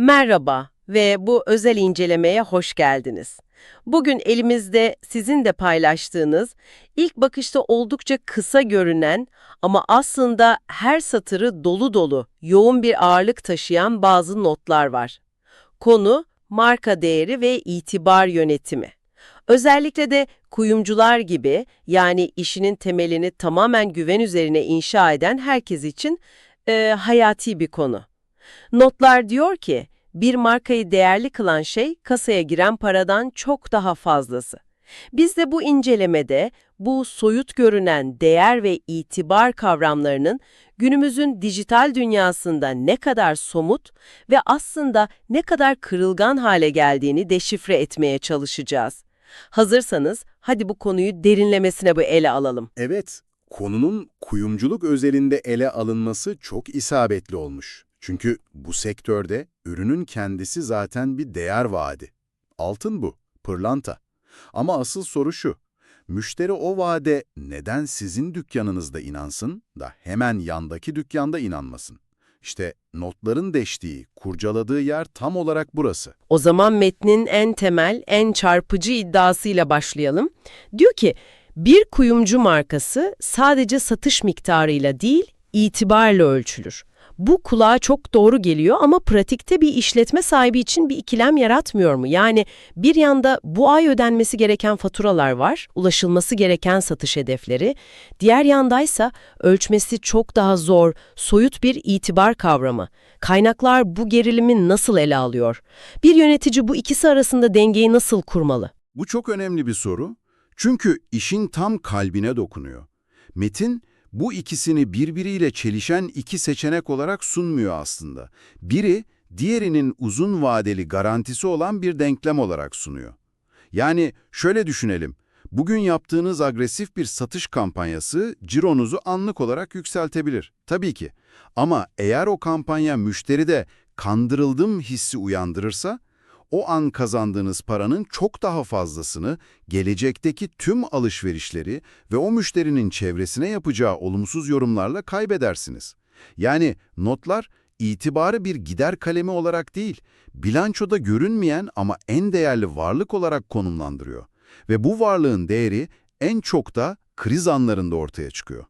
Merhaba ve bu özel incelemeye hoş geldiniz. Bugün elimizde sizin de paylaştığınız, ilk bakışta oldukça kısa görünen ama aslında her satırı dolu dolu, yoğun bir ağırlık taşıyan bazı notlar var. Konu, marka değeri ve itibar yönetimi. Özellikle de kuyumcular gibi yani işinin temelini tamamen güven üzerine inşa eden herkes için e, hayati bir konu. Notlar diyor ki, bir markayı değerli kılan şey kasaya giren paradan çok daha fazlası. Biz de bu incelemede bu soyut görünen değer ve itibar kavramlarının günümüzün dijital dünyasında ne kadar somut ve aslında ne kadar kırılgan hale geldiğini deşifre etmeye çalışacağız. Hazırsanız hadi bu konuyu derinlemesine bu ele alalım. Evet, konunun kuyumculuk özelinde ele alınması çok isabetli olmuş. Çünkü bu sektörde ürünün kendisi zaten bir değer vaadi. Altın bu, pırlanta. Ama asıl soru şu, müşteri o vaade neden sizin dükkanınızda inansın da hemen yandaki dükkanda inanmasın? İşte notların deştiği, kurcaladığı yer tam olarak burası. O zaman metnin en temel, en çarpıcı iddiasıyla başlayalım. Diyor ki, bir kuyumcu markası sadece satış miktarıyla değil, itibarla ölçülür. Bu kulağa çok doğru geliyor ama pratikte bir işletme sahibi için bir ikilem yaratmıyor mu? Yani bir yanda bu ay ödenmesi gereken faturalar var, ulaşılması gereken satış hedefleri. Diğer yandaysa ölçmesi çok daha zor, soyut bir itibar kavramı. Kaynaklar bu gerilimi nasıl ele alıyor? Bir yönetici bu ikisi arasında dengeyi nasıl kurmalı? Bu çok önemli bir soru. Çünkü işin tam kalbine dokunuyor. Metin, bu ikisini birbiriyle çelişen iki seçenek olarak sunmuyor aslında. Biri, diğerinin uzun vadeli garantisi olan bir denklem olarak sunuyor. Yani şöyle düşünelim, bugün yaptığınız agresif bir satış kampanyası cironuzu anlık olarak yükseltebilir. Tabii ki. Ama eğer o kampanya müşteride kandırıldım hissi uyandırırsa, o an kazandığınız paranın çok daha fazlasını gelecekteki tüm alışverişleri ve o müşterinin çevresine yapacağı olumsuz yorumlarla kaybedersiniz. Yani notlar itibarı bir gider kalemi olarak değil, bilançoda görünmeyen ama en değerli varlık olarak konumlandırıyor. Ve bu varlığın değeri en çok da kriz anlarında ortaya çıkıyor.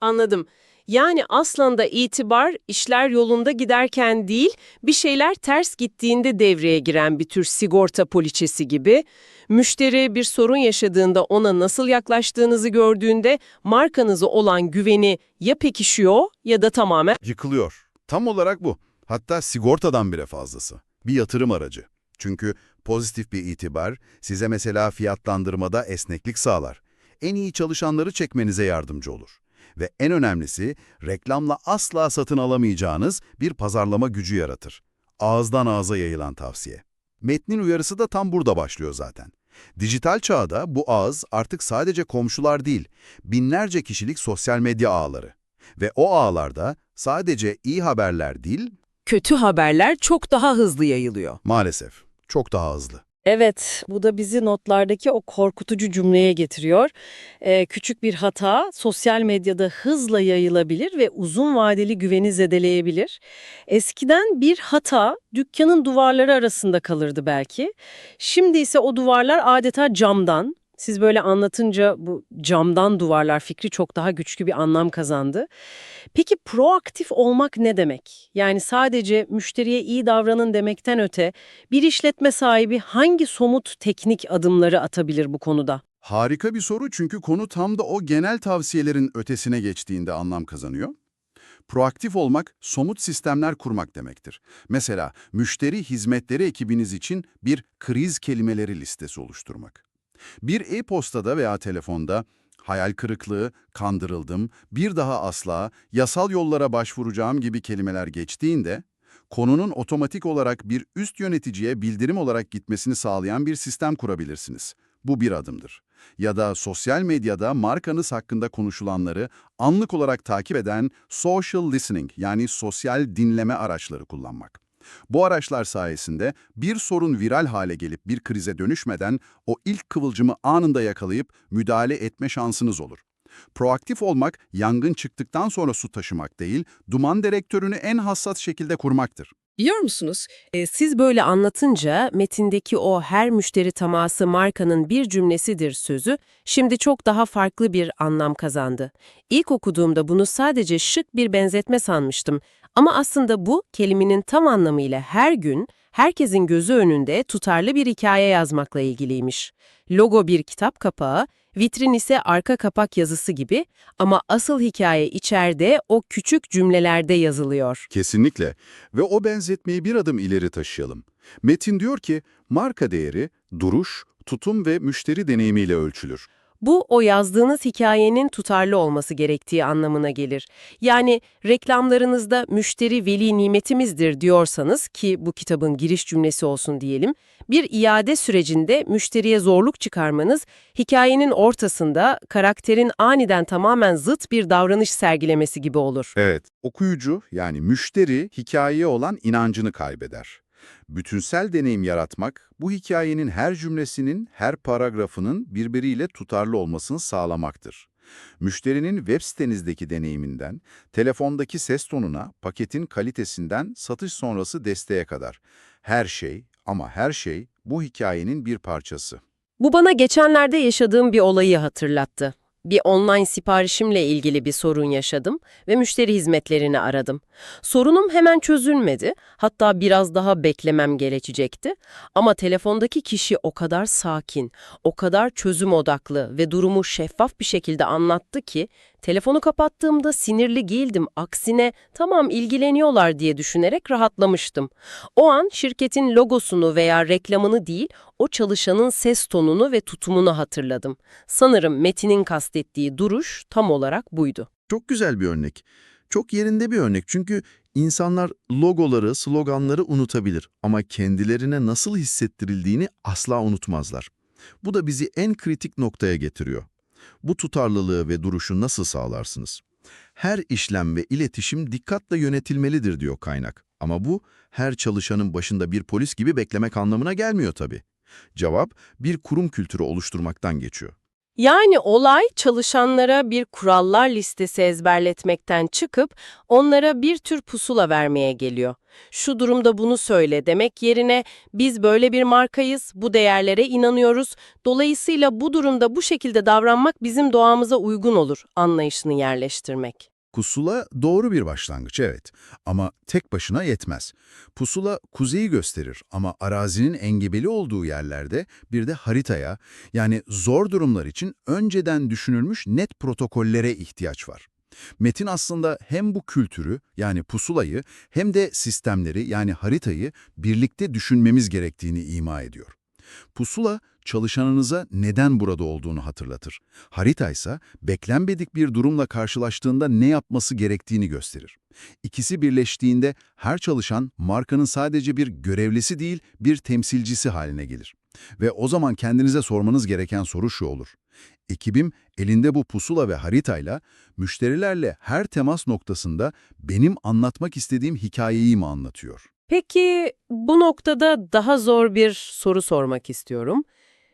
Anladım. Yani aslında itibar işler yolunda giderken değil, bir şeyler ters gittiğinde devreye giren bir tür sigorta poliçesi gibi. Müşteri bir sorun yaşadığında ona nasıl yaklaştığınızı gördüğünde markanıza olan güveni ya pekişiyor ya da tamamen Yıkılıyor. Tam olarak bu. Hatta sigortadan bile fazlası. Bir yatırım aracı. Çünkü pozitif bir itibar size mesela fiyatlandırmada esneklik sağlar. En iyi çalışanları çekmenize yardımcı olur. Ve en önemlisi reklamla asla satın alamayacağınız bir pazarlama gücü yaratır. Ağızdan ağza yayılan tavsiye. Metnin uyarısı da tam burada başlıyor zaten. Dijital çağda bu ağız artık sadece komşular değil, binlerce kişilik sosyal medya ağları. Ve o ağlarda sadece iyi haberler değil, kötü haberler çok daha hızlı yayılıyor. maalesef çok daha hızlı. Evet, bu da bizi notlardaki o korkutucu cümleye getiriyor. Ee, küçük bir hata sosyal medyada hızla yayılabilir ve uzun vadeli güveni zedeleyebilir. Eskiden bir hata dükkanın duvarları arasında kalırdı belki. Şimdi ise o duvarlar adeta camdan. Siz böyle anlatınca bu camdan duvarlar fikri çok daha güçlü bir anlam kazandı. Peki proaktif olmak ne demek? Yani sadece müşteriye iyi davranın demekten öte bir işletme sahibi hangi somut teknik adımları atabilir bu konuda? Harika bir soru çünkü konu tam da o genel tavsiyelerin ötesine geçtiğinde anlam kazanıyor. Proaktif olmak, somut sistemler kurmak demektir. Mesela müşteri hizmetleri ekibiniz için bir kriz kelimeleri listesi oluşturmak. Bir e-postada veya telefonda hayal kırıklığı, kandırıldım, bir daha asla, yasal yollara başvuracağım gibi kelimeler geçtiğinde, konunun otomatik olarak bir üst yöneticiye bildirim olarak gitmesini sağlayan bir sistem kurabilirsiniz. Bu bir adımdır. Ya da sosyal medyada markanız hakkında konuşulanları anlık olarak takip eden social listening yani sosyal dinleme araçları kullanmak. Bu araçlar sayesinde bir sorun viral hale gelip bir krize dönüşmeden o ilk kıvılcımı anında yakalayıp müdahale etme şansınız olur. Proaktif olmak, yangın çıktıktan sonra su taşımak değil, duman direktörünü en hassas şekilde kurmaktır. Biliyor musunuz? E, siz böyle anlatınca metindeki o her müşteri teması markanın bir cümlesidir sözü şimdi çok daha farklı bir anlam kazandı. İlk okuduğumda bunu sadece şık bir benzetme sanmıştım ama aslında bu kelimenin tam anlamıyla her gün herkesin gözü önünde tutarlı bir hikaye yazmakla ilgiliymiş. Logo bir kitap kapağı, vitrin ise arka kapak yazısı gibi ama asıl hikaye içeride o küçük cümlelerde yazılıyor. Kesinlikle. Ve o benzetmeyi bir adım ileri taşıyalım. Metin diyor ki, marka değeri, duruş, tutum ve müşteri deneyimiyle ölçülür. Bu, o yazdığınız hikayenin tutarlı olması gerektiği anlamına gelir. Yani reklamlarınızda müşteri veli nimetimizdir diyorsanız ki bu kitabın giriş cümlesi olsun diyelim, bir iade sürecinde müşteriye zorluk çıkarmanız, hikayenin ortasında karakterin aniden tamamen zıt bir davranış sergilemesi gibi olur. Evet, okuyucu yani müşteri hikayeye olan inancını kaybeder. Bütünsel deneyim yaratmak, bu hikayenin her cümlesinin, her paragrafının birbiriyle tutarlı olmasını sağlamaktır. Müşterinin web sitenizdeki deneyiminden, telefondaki ses tonuna, paketin kalitesinden satış sonrası desteğe kadar. Her şey ama her şey bu hikayenin bir parçası. Bu bana geçenlerde yaşadığım bir olayı hatırlattı. Bir online siparişimle ilgili bir sorun yaşadım ve müşteri hizmetlerini aradım. Sorunum hemen çözülmedi, hatta biraz daha beklemem gerekecekti. Ama telefondaki kişi o kadar sakin, o kadar çözüm odaklı ve durumu şeffaf bir şekilde anlattı ki, telefonu kapattığımda sinirli değildim, aksine tamam ilgileniyorlar diye düşünerek rahatlamıştım. O an şirketin logosunu veya reklamını değil, o çalışanın ses tonunu ve tutumunu hatırladım. Sanırım Metin'in kastettiği duruş tam olarak buydu. Çok güzel bir örnek. Çok yerinde bir örnek çünkü insanlar logoları, sloganları unutabilir ama kendilerine nasıl hissettirildiğini asla unutmazlar. Bu da bizi en kritik noktaya getiriyor. Bu tutarlılığı ve duruşu nasıl sağlarsınız? Her işlem ve iletişim dikkatle yönetilmelidir diyor kaynak. Ama bu her çalışanın başında bir polis gibi beklemek anlamına gelmiyor tabii. Cevap bir kurum kültürü oluşturmaktan geçiyor. Yani olay çalışanlara bir kurallar listesi ezberletmekten çıkıp onlara bir tür pusula vermeye geliyor. Şu durumda bunu söyle demek yerine biz böyle bir markayız, bu değerlere inanıyoruz. Dolayısıyla bu durumda bu şekilde davranmak bizim doğamıza uygun olur anlayışını yerleştirmek. Pusula doğru bir başlangıç evet ama tek başına yetmez. Pusula kuzeyi gösterir ama arazinin engebeli olduğu yerlerde bir de haritaya yani zor durumlar için önceden düşünülmüş net protokollere ihtiyaç var. Metin aslında hem bu kültürü yani pusulayı hem de sistemleri yani haritayı birlikte düşünmemiz gerektiğini ima ediyor. Pusula, çalışanınıza neden burada olduğunu hatırlatır. Harita ise beklenmedik bir durumla karşılaştığında ne yapması gerektiğini gösterir. İkisi birleştiğinde her çalışan markanın sadece bir görevlisi değil, bir temsilcisi haline gelir. Ve o zaman kendinize sormanız gereken soru şu olur. Ekibim elinde bu pusula ve haritayla müşterilerle her temas noktasında benim anlatmak istediğim hikayeyi mi anlatıyor? Peki bu noktada daha zor bir soru sormak istiyorum.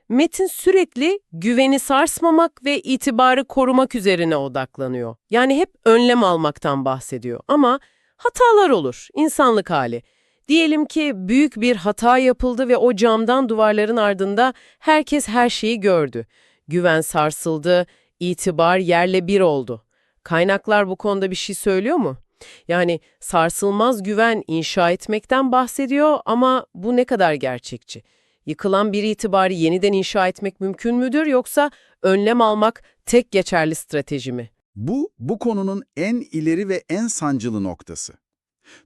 Metin sürekli güveni sarsmamak ve itibarı korumak üzerine odaklanıyor. Yani hep önlem almaktan bahsediyor. Ama hatalar olur, insanlık hali. Diyelim ki büyük bir hata yapıldı ve o camdan duvarların ardında herkes her şeyi gördü. Güven sarsıldı, itibar yerle bir oldu. Kaynaklar bu konuda bir şey söylüyor mu? Yani sarsılmaz güven inşa etmekten bahsediyor ama bu ne kadar gerçekçi? Yıkılan bir itibarı yeniden inşa etmek mümkün müdür yoksa önlem almak tek geçerli strateji mi? Bu, bu konunun en ileri ve en sancılı noktası.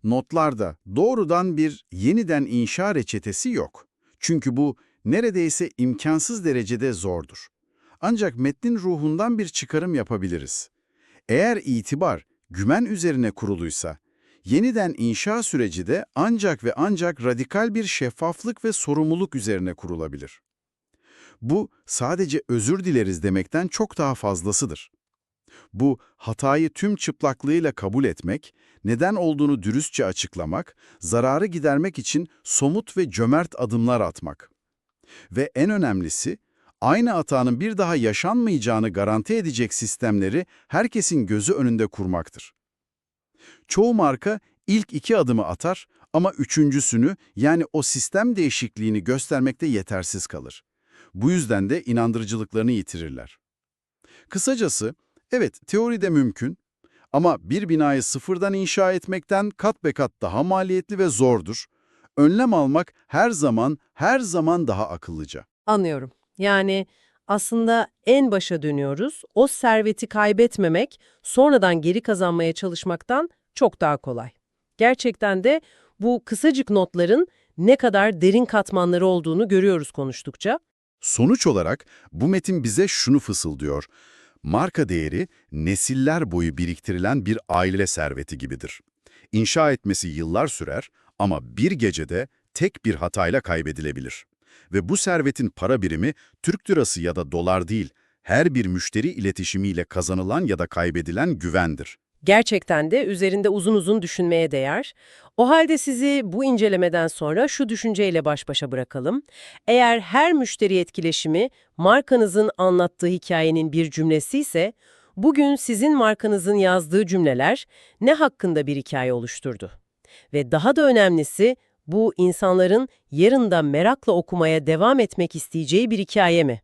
Notlarda doğrudan bir yeniden inşa reçetesi yok. Çünkü bu neredeyse imkansız derecede zordur. Ancak metnin ruhundan bir çıkarım yapabiliriz. Eğer itibar, güven üzerine kuruluysa, yeniden inşa süreci de ancak ve ancak radikal bir şeffaflık ve sorumluluk üzerine kurulabilir. Bu sadece özür dileriz demekten çok daha fazlasıdır. Bu hatayı tüm çıplaklığıyla kabul etmek, neden olduğunu dürüstçe açıklamak, zararı gidermek için somut ve cömert adımlar atmak. Ve en önemlisi, aynı hatanın bir daha yaşanmayacağını garanti edecek sistemleri herkesin gözü önünde kurmaktır. Çoğu marka ilk iki adımı atar Ama üçüncüsünü yani o sistem değişikliğini göstermekte yetersiz kalır. Bu yüzden de inandırıcılıklarını yitirirler. Kısacası, evet teoride mümkün ama bir binayı sıfırdan inşa etmekten kat be kat daha maliyetli ve zordur. Önlem almak her zaman, her zaman daha akıllıca. Anlıyorum. Yani aslında en başa dönüyoruz. O serveti kaybetmemek, sonradan geri kazanmaya çalışmaktan çok daha kolay. Gerçekten de bu kısacık notların ne kadar derin katmanları olduğunu görüyoruz konuştukça. Sonuç olarak bu metin bize şunu fısıldıyor. Marka değeri nesiller boyu biriktirilen bir aile serveti gibidir. İnşa etmesi yıllar sürer ama bir gecede tek bir hatayla kaybedilebilir. Ve bu servetin para birimi Türk lirası ya da dolar değil, her bir müşteri iletişimiyle kazanılan ya da kaybedilen güvendir. Gerçekten de üzerinde uzun uzun düşünmeye değer. O halde sizi bu incelemeden sonra şu düşünceyle baş başa bırakalım. Eğer her müşteri etkileşimi markanızın anlattığı hikayenin bir cümlesi ise, bugün sizin markanızın yazdığı cümleler ne hakkında bir hikaye oluşturdu? Ve daha da önemlisi, bu insanların yarın da merakla okumaya devam etmek isteyeceği bir hikaye mi?